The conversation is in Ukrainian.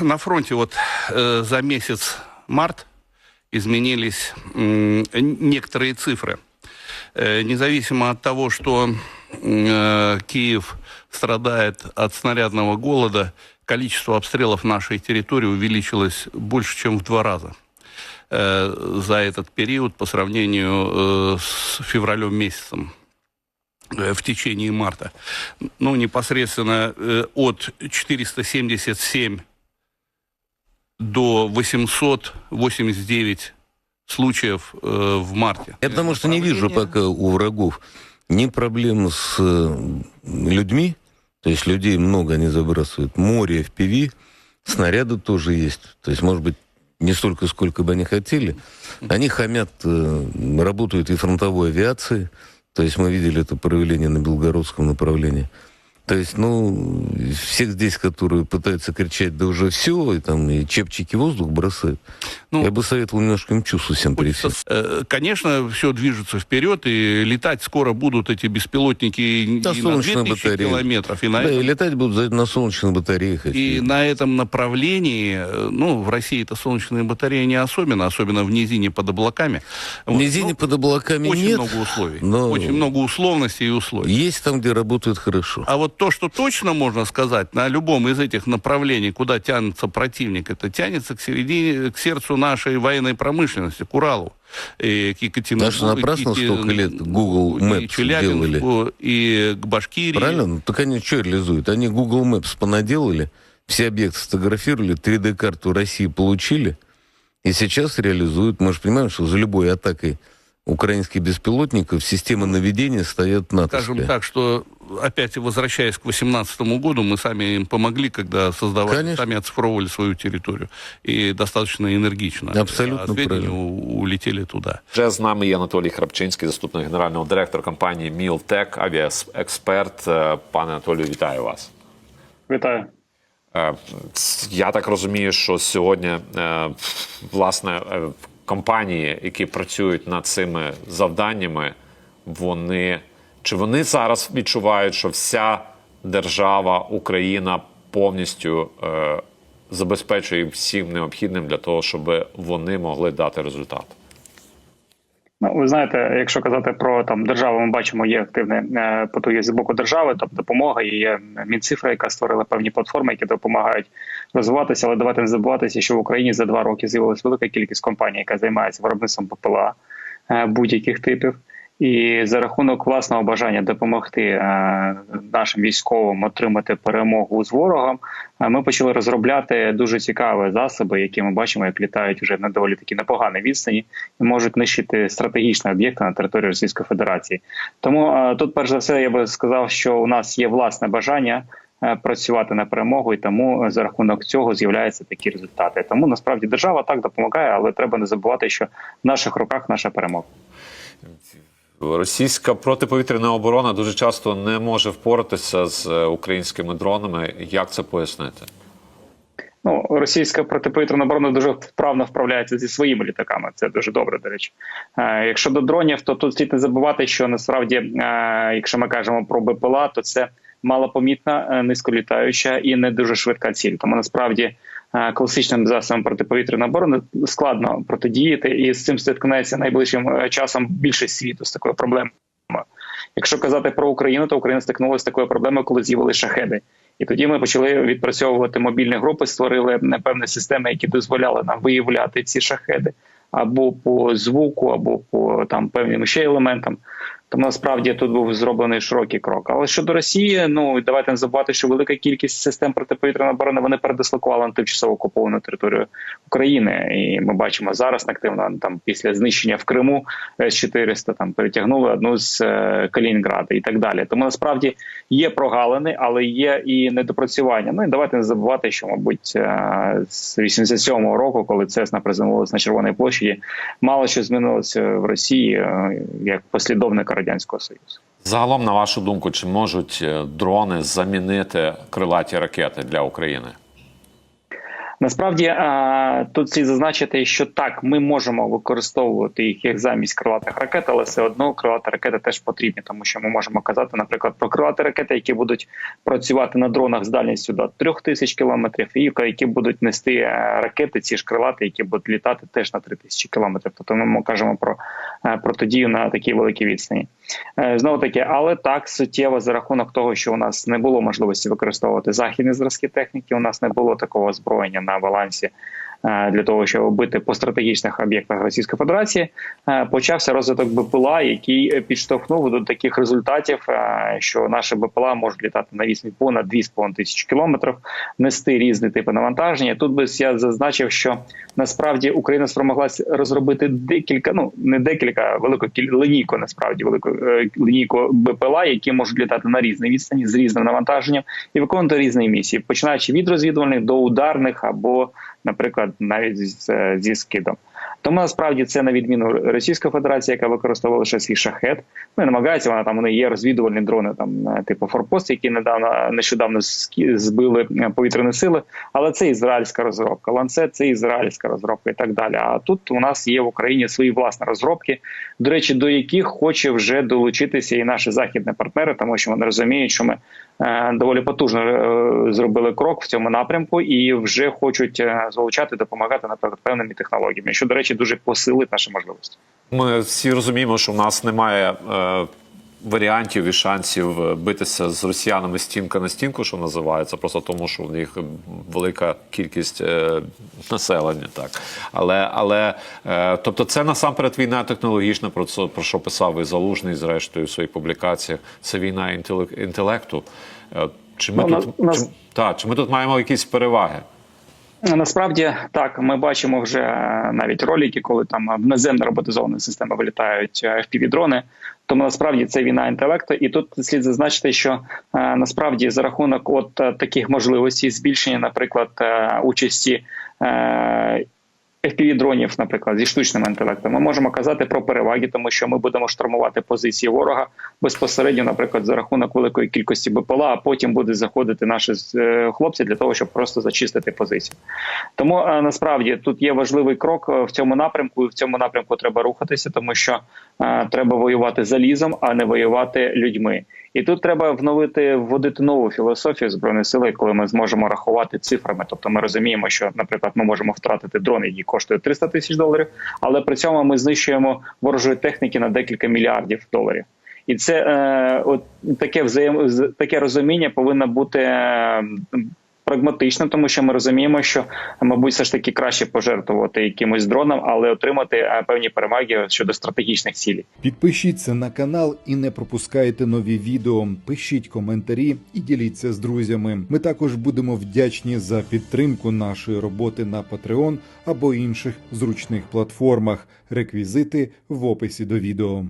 На фронте вот э, за месяц март изменились м, некоторые цифры. Э, независимо от того, что э, Киев страдает от снарядного голода, количество обстрелов нашей территории увеличилось больше, чем в два раза э, за этот период по сравнению э, с февралем месяцем э, в течение марта. Ну, непосредственно э, от 477 до 889 случаев э, в марте. Я потому что не вижу пока у врагов ни проблем с э, людьми, то есть людей много они забрасывают, море FPV, снаряды тоже есть, то есть, может быть, не столько, сколько бы они хотели. Они хамят, э, работают и фронтовой авиации, то есть мы видели это проявление на белгородском направлении. То есть, ну, всех здесь, которые пытаются кричать, да уже все, и там и чепчики воздух бросают, Ну, я бы советовал немножко им чувству всем привести. э, Конечно, все движется вперед, и летать скоро будут эти беспилотники Да, и на солнечная 2000 батарея. километров, и на, Да, этом, и летать будут на солнечных батареях. и если- на этом направлении, э, ну, в России это солнечные батареи не особенно, особенно в низине под облаками. В Вот, низине ну, под облаками очень нет, много условий, но- очень много условностей и условий. есть там, где работают хорошо. А вот то, что точно можно сказать, на любом из этих направлений, куда тянется противник, это тянется к середине, к сердцу нашей военной промышленности, к Уралу. И к Екатеринбургу, Даже напрасно и к- столько лет Google и Maps Челябинску, и к Башкирии. Правильно? Ну, так они что реализуют? Они Google Maps понаделали, все объекты сфотографировали, 3D-карту России получили, и сейчас реализуют. Мы же понимаем, что за любой атакой украинских беспилотников системы наведения стоят Скажем натовские. так, что опять возвращаясь к 2018 году, мы сами им помогли, когда создавали, Конечно. сами оцифровывали свою территорию. И достаточно энергично. Абсолютно А сведения правильно. у- улетели туда. Вже з нами є Анатолій Храпчинський, заступник генерального директора компанії Мілтек, авіаексперт. Е, Пане Анатолію, вітаю вас. Вітаю. Е, ц- Я так розумію, що сьогодні е, власне е, компанії, які працюють над цими завданнями, вони чи вони зараз відчувають, що вся держава Україна повністю е, забезпечує всім необхідним для того, щоб вони могли дати результат? Ну, ви знаєте, якщо казати про там державу, ми бачимо, є активне е, потуги з боку держави, тобто допомога, і є Мінцифра, яка створила певні платформи, які допомагають розвиватися. Але давайте не забуватися, що в Україні за два роки з'явилася велика кількість компаній, яка займається виробництвом ППЛА е, будь-яких типів. І за рахунок власного бажання допомогти е, нашим військовим отримати перемогу з ворогом, е, ми почали розробляти дуже цікаві засоби, які ми бачимо, як літають вже на доволі такі непоганій відстані і можуть нищити стратегічні об'єкти на території Російської Федерації. Тому тут, перш за все, я би сказав, що у нас є власне бажання. Е, Працювати на перемогу, і тому е, за рахунок цього з'являються такі результати. Тому насправді держава так допомагає, але треба не забувати, що в наших руках наша перемога. Російська протиповітряна оборона дуже часто не може впоратися з е, українськими дронами. Як це пояснити? Ну, російська протиповітряна оборона дуже вправно вправляється зі своїми літаками. Це дуже добре, до речі. Якщо до дронів, то тут слід не забувати, що насправді, якщо ми кажемо про БПЛА, то це малопомітна, е, низьколітаюча і не дуже швидка ціль. Тому насправді е, класичним засобам протиповітряної оборони складно протидіяти, і з цим стикнеться найближчим е, часом більшість світу з такою проблемою. Якщо казати про Україну, то Україна стикнулася з такою проблемою, коли з'явилися шахеди. І тоді ми почали відпрацьовувати мобільні групи, створили певні системи, які дозволяли нам виявляти ці шахеди або по звуку, або по там певним ще елементам. Тому насправді тут був зроблений широкий крок. Але щодо Росії, ну давайте не забувати, що велика кількість систем протиповітряної оборони вони передислокували на тимчасово окуповану територію України. І ми бачимо зараз активно там після знищення в Криму с 400 там перетягнули одну з е, Калінінграда і так далі. Тому насправді є прогалини, але є і недопрацювання. Ну і давайте не забувати, що мабуть е, з 87-го року, коли Цесна приземлилась на Червоній площаді, мало що змінилося в Росії е, як послідовника радянського союзу. Загалом, на вашу думку, чи можуть е, дрони замінити крилаті ракети для України? Насправді тут слід зазначити, що так, ми можемо використовувати їх як замість крилатих ракет, але все одно крилаті ракети теж потрібні, тому що ми можемо казати, наприклад, про крилаті ракети, які будуть працювати на дронах з дальністю до 3000 кілометрів, і які будуть нести е, ракети, ці ж крилати, які будуть літати теж на 3000 кілометрів. Тобто ми кажемо про е, протидію на такій великій відстані. Е, Знову таки, але так суттєво за рахунок того, що у нас не було можливості використовувати західні зразки техніки, у нас не було такого озброєння на балансі для того, щоб бити по стратегічних об'єктах Російської Федерації. е, Почався розвиток БПЛА, який підштовхнув до таких результатів, е, що наші БПЛА можуть літати на відстані понад 2,5 тисячі кілометрів, нести різні типи навантаження. Тут би я зазначив, що насправді Україна спромоглася розробити декілька, ну не декілька, велику линійку, насправді велику е, лінійку БПЛА, які можуть літати на різній відстані з різним навантаженням і виконувати різні місії, починаючи від розвідувальних до ударних або, наприклад, навіть з, зі скидом. Тому насправді це на відміну Російської Федерації, яка використовувала лише свій шахет. Ну і намагається вона там. Вони є розвідувальні дрони, там е, типу Форпост, які недавно нещодавно збили е, повітряні сили. Але це ізраїльська розробка. Ланцет це ізраїльська розробка і так далі. А тут у нас є в Україні свої власні розробки, до речі, до яких хоче вже долучитися і наші західні партнери, тому що вони розуміють, що ми е, доволі потужно зробили крок в цьому напрямку і вже хочуть залучати, допомагати наприклад певними технологіями, що до речі дуже посилить наші можливості. Ми всі розуміємо, що в нас немає е, варіантів і шансів е, битися з росіянами стінка на стінку, що називається, просто тому, що в них велика кількість е, населення. Так, але але е, тобто, це насамперед війна технологічна, про це про що писав і залужний, зрештою, в своїх публікаціях. Це війна інтелек- інтелекту. Е, Чи ми Ну, тут на- нас- чи, та, чи ми тут маємо якісь переваги? Насправді так, ми бачимо вже е, навіть ролики, коли там в наземно роботизовані системи вилітають fpv дрони. Тому насправді це війна інтелекту, і тут слід зазначити, що е, насправді за рахунок от е, таких можливостей збільшення, наприклад, е, участі. Fpv дронів, наприклад, зі штучним інтелектом, ми можемо казати про переваги, тому що ми будемо штурмувати позиції ворога безпосередньо, наприклад, за рахунок великої кількості БПЛА, а потім будуть заходити наші е, хлопці для того, щоб просто зачистити позицію. Тому е, насправді тут є важливий крок е, в цьому напрямку, і в цьому напрямку треба рухатися, тому що треба воювати залізом, а не воювати людьми. І тут треба вновити вводити нову філософію збройної сили, коли ми зможемо рахувати цифрами. Тобто ми розуміємо, що, наприклад, ми можемо втратити дрон, який коштує 300 тисяч доларів, але при цьому ми знищуємо ворожої техніки на декілька мільярдів доларів. І це е, от таке взаєм таке розуміння повинно бути прагматичним, тому що ми розуміємо, що мабуть все ж таки краще пожертвувати якимось дроном, але отримати е, певні переваги щодо стратегічних цілей. Підпишіться на канал і не пропускайте нові відео. Пишіть коментарі і діліться з друзями. Ми також будемо вдячні за підтримку нашої роботи на Patreon або інших зручних платформах. Реквізити в описі до відео.